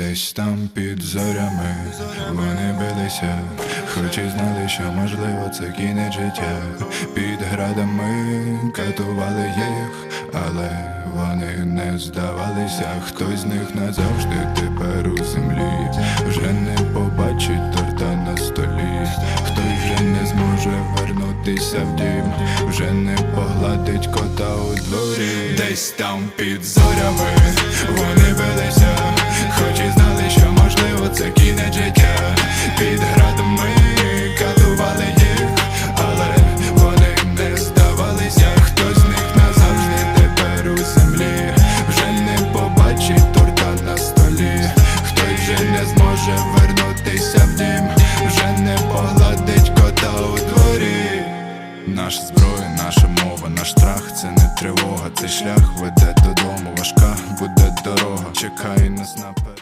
Десь там під зорями вони билися, хоч і знали, що можливо це кінець життя. Під градами катували їх, але вони не здавалися. Хтось з них назавжди тепер у землі. Вже не побачить торта на столі. Хтось вже не зможе вернутися в дім, вже не погладить кота у дворі. Десь там під зорями вони може вернутися в дім, вже не погладить кота у дворі. Наша зброя, наша мова, наш страх, це не тривога, цей шлях веде додому, важка буде дорога, чекай нас наперед.